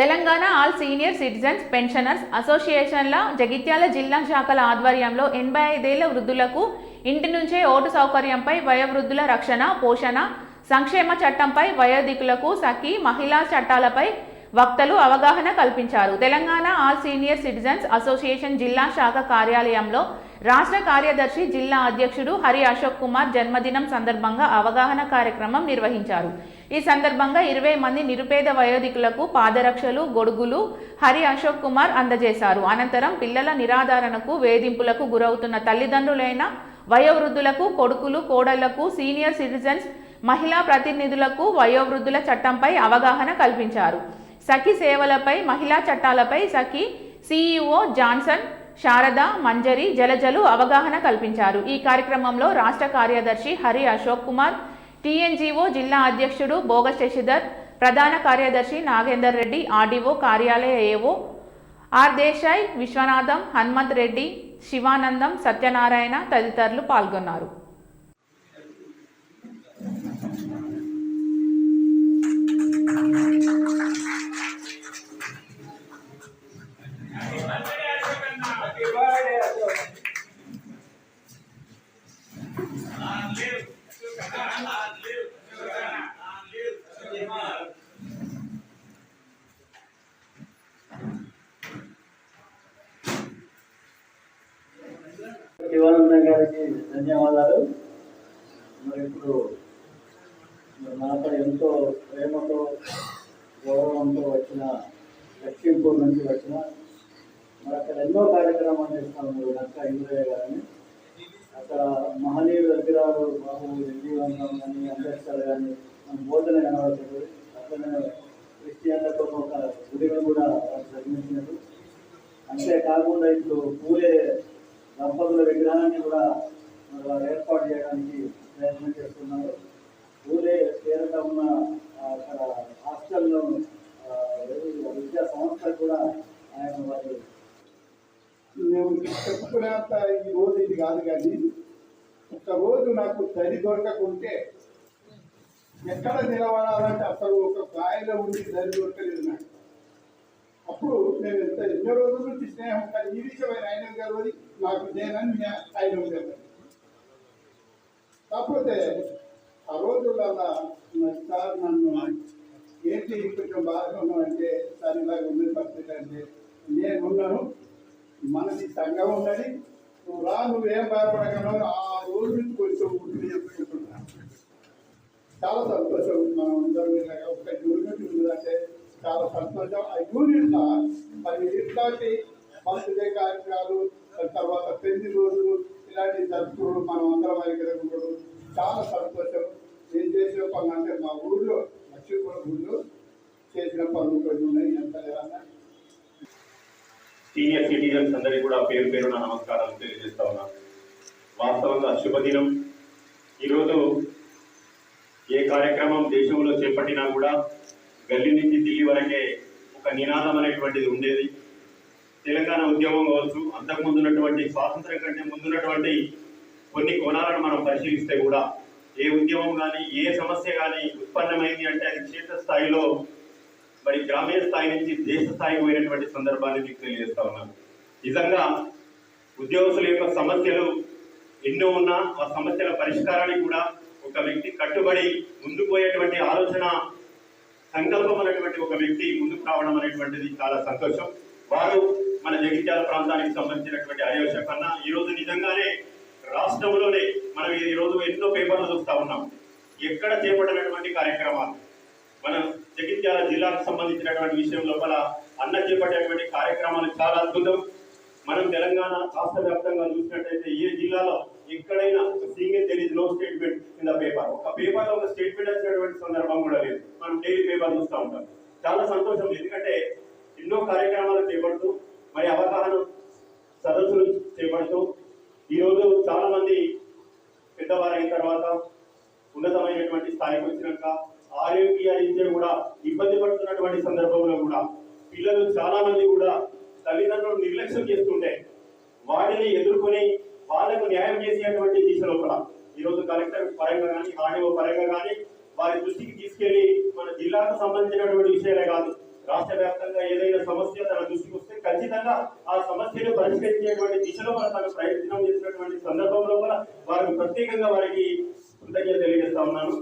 Telangana all senior citizens pensioners అసోసియేషన్ల Jagtial జిల్లా శాఖల ఆధ్వర్యంలో ఎనభై ఐదేళ్ళ వృద్ధులకు ఇంటి నుంచే ఓటు సౌకర్యంపై వయోవృద్ధుల రక్షణ పోషణ సంక్షేమ చట్టంపై వయోధికులకు సఖీ మహిళా చట్టాలపై వక్తలు అవగాహన కల్పించారు. Telangana all senior citizens association జిల్లా శాఖ కార్యాలయంలో రాష్ట్ర కార్యదర్శి జిల్లా అధ్యక్షుడు హరి అశోక్ కుమార్ జన్మదినం సందర్భంగా అవగాహన కార్యక్రమం నిర్వహించారు. ఈ సందర్భంగా ఇరవై మంది నిరుపేద వయోధికులకు పాదరక్షలు గొడుగులు హరి అశోక్ కుమార్ అందజేశారు. అనంతరం పిల్లల నిరాధారణకు వేధింపులకు గురవుతున్న తల్లిదండ్రులైన వయోవృద్ధులకు కొడుకులు కోడళ్ళకు సీనియర్ సిటిజన్స్ మహిళా ప్రతినిధులకు వయోవృద్ధుల చట్టంపై అవగాహన కల్పించారు. సఖి సేవలపై మహిళా చట్టాలపై Sakhi C E O Johnson Sharada Manjari జలజలు అవగాహన కల్పించారు. ఈ కార్యక్రమంలో రాష్ట్ర కార్యదర్శి హరి అశోక్ కుమార్ టీఎన్జీఓ జిల్లా అధ్యక్షుడు భోగ శశిధర్ ప్రధాన కార్యదర్శి Nagender Reddy R D O కార్యాలయ A O R Desai Viswanatham Hanumanth Reddy Sivanandam Satyanarayana తదితరులు పాల్గొన్నారు. ధన్యవాదాలు. మరి ఇప్పుడు మనపై ఎంతో ప్రేమతో గౌరవంతో వచ్చిన లక్ష్మీపూర్ నుంచి వచ్చిన మరి అక్కడ ఎన్నో కార్యక్రమాలు చేస్తాము నక్క ఇంద్రయ్య గారిని. అక్కడ మహనీయుల దగ్గర బాబు విజయవంతం కానీ అంబేద్కర్ కానీ మన బోధన కనబడుతుంది అట్లనే క్రిస్టియన్లతో ఒక గుడిని కూడా నిర్మించినట్టు. అంతేకాకుండా ఇప్పుడు పూలే దంపతుల విగ్రహాన్ని కూడా మరి ఏర్పాటు చేయడానికి ప్రయత్నం చేస్తున్నారు. ఊరే పేరిట ఉన్న అక్కడ హాస్టల్లో విద్యా సంస్థ కూడా ఆయన వారి మేము చెప్పుకునేంత ఈ రోజు ఇది కాదు కానీ ఒక రోజు నాకు సరి దొరకకుంటే ఎక్కడ నిలబడాలంటే అసలు ఒక కాయలో ఉండి సరి దొరకలేదు నాకు. అప్పుడు నేను ఎంత ఎన్నో రోజుల నుంచి స్నేహం కానీ ఈ విషయమైన ఆయన గారు నాకు నేనని ఆయన గారు. కాకపోతే ఆ రోజుల్లో సార్ నన్ను ఏంటి కొంచెం బాగా ఉన్నామంటే సార్ ఇలాగ ఉంది పరిస్థితి అంటే నేనున్నాను మనది సంఘం ఉన్నది నువ్వు రా నువ్వేం బాధపడగలవు ఆ రోజు నుంచి కొంచెం ఉంటుంది చెప్పుకుంటున్నా చాలా సంతోషం మనం అందరం ఇలాగ ఒక యూనిట్ ఉందంటే చాలా సంతోషం. ఆ యూనిట్ మరి ఇట్లాంటి బర్త్డే కార్యక్రమాలు తర్వాత పెళ్ళి రోజులు ఇలాంటి జరుపుకోవడం మనం అందరం దగ్గర చాలా సంతోషం. నేను చేసిన పనులు అంటే మా ఊళ్ళో లక్ష్మీపురం ఊళ్ళో చేసిన పనులు కొన్ని ఉన్నాయి. ఎంత సీనియర్ సిటిజన్స్ అందరికీ కూడా పేరు పేరున నమస్కారాలు తెలియజేస్తా ఉన్నాను వాస్తవంగా శుభదినం. ఈరోజు ఏ కార్యక్రమం దేశంలో చేపట్టినా కూడా గల్లీ నుంచి ఢిల్లీ వరకే ఒక నినాదం అనేటువంటిది ఉండేది. తెలంగాణ ఉద్యమం కావచ్చు అంతకుముందు ఉన్నటువంటి స్వాతంత్రం కంటే ముందున్నటువంటి కొన్ని కోణాలను మనం పరిశీలిస్తే కూడా ఏ ఉద్యమం కానీ ఏ సమస్య కానీ ఉత్పన్నమైంది అంటే అది క్షేత్ర స్థాయిలో మరి గ్రామీణ స్థాయి నుంచి దేశ స్థాయికి పోయినటువంటి సందర్భాన్ని మీకు తెలియజేస్తా ఉన్నాను నిజంగా ఉద్యోగస్తుల యొక్క సమస్యలు ఎన్నో ఉన్నా ఆ సమస్యల పరిష్కారానికి కూడా ఒక వ్యక్తి కట్టుబడి ముందుకు పోయేటువంటి ఆలోచన సంకల్పం అనేటువంటి ఒక వ్యక్తి ముందుకు రావడం అనేటువంటిది చాలా సంతోషం. వారు మన జగిత్యాల ప్రాంతానికి సంబంధించినటువంటి హరివశ కన్నా ఈరోజు నిజంగానే రాష్ట్రంలోనే మనం ఈ రోజు ఎన్నో పేపర్లు చూస్తా ఉన్నాం. ఎక్కడ చేపట్టినటువంటి కార్యక్రమాలు? మన జగిత్యాల జిల్లాకు సంబంధించినటువంటి విషయం లోపల అన్న చేపట్టేటువంటి కార్యక్రమాలు చాలా అద్భుతం. మనం తెలంగాణ రాష్ట్ర వ్యాప్తంగా చూసినట్టయితే ఏ జిల్లాలో ఎక్కడైనా single there is no statement in the paper ఒక పేపర్లో ఒక స్టేట్మెంట్ వచ్చినటువంటి సందర్భం కూడా లేదు. మనం డైలీ పేపర్ చూస్తూ ఉంటాం. చాలా సంతోషం. ఎందుకంటే ఎన్నో కార్యక్రమాలు చేపడుతూ మరి అవగాహన సదస్సులు చేపడుతూ ఈరోజు చాలా మంది పెద్దవారైన తర్వాత ఉన్నతమైనటువంటి స్థాయికి వచ్చినాక ఆరోగ్య రీత్యా కూడా ఇబ్బంది పడుతున్నటువంటి సందర్భంలో కూడా పిల్లలు చాలా మంది కూడా తల్లిదండ్రులు నిర్లక్ష్యం చేస్తుంటే వాటిని ఎదుర్కొని వాళ్ళకు న్యాయం చేసేటువంటి దిశలో కూడా ఈరోజు కలెక్టర్ పరంగా కానీ ఆర్డీఓ పరంగా కానీ వారి దృష్టికి తీసుకెళ్ళి మన జిల్లాకు సంబంధించినటువంటి విషయాలే కాదు రాష్ట్ర వ్యాప్తంగా ఏదైనా సమస్య తన దృష్టికి వస్తే ఖచ్చితంగా ఆ సమస్యను పరిష్కరించేటువంటి దిశలో మనం తను ప్రయత్నం చేసినటువంటి సందర్భంలో కూడా వారికి ప్రత్యేకంగా వారికి కృతజ్ఞత తెలియజేస్తా ఉన్నాను.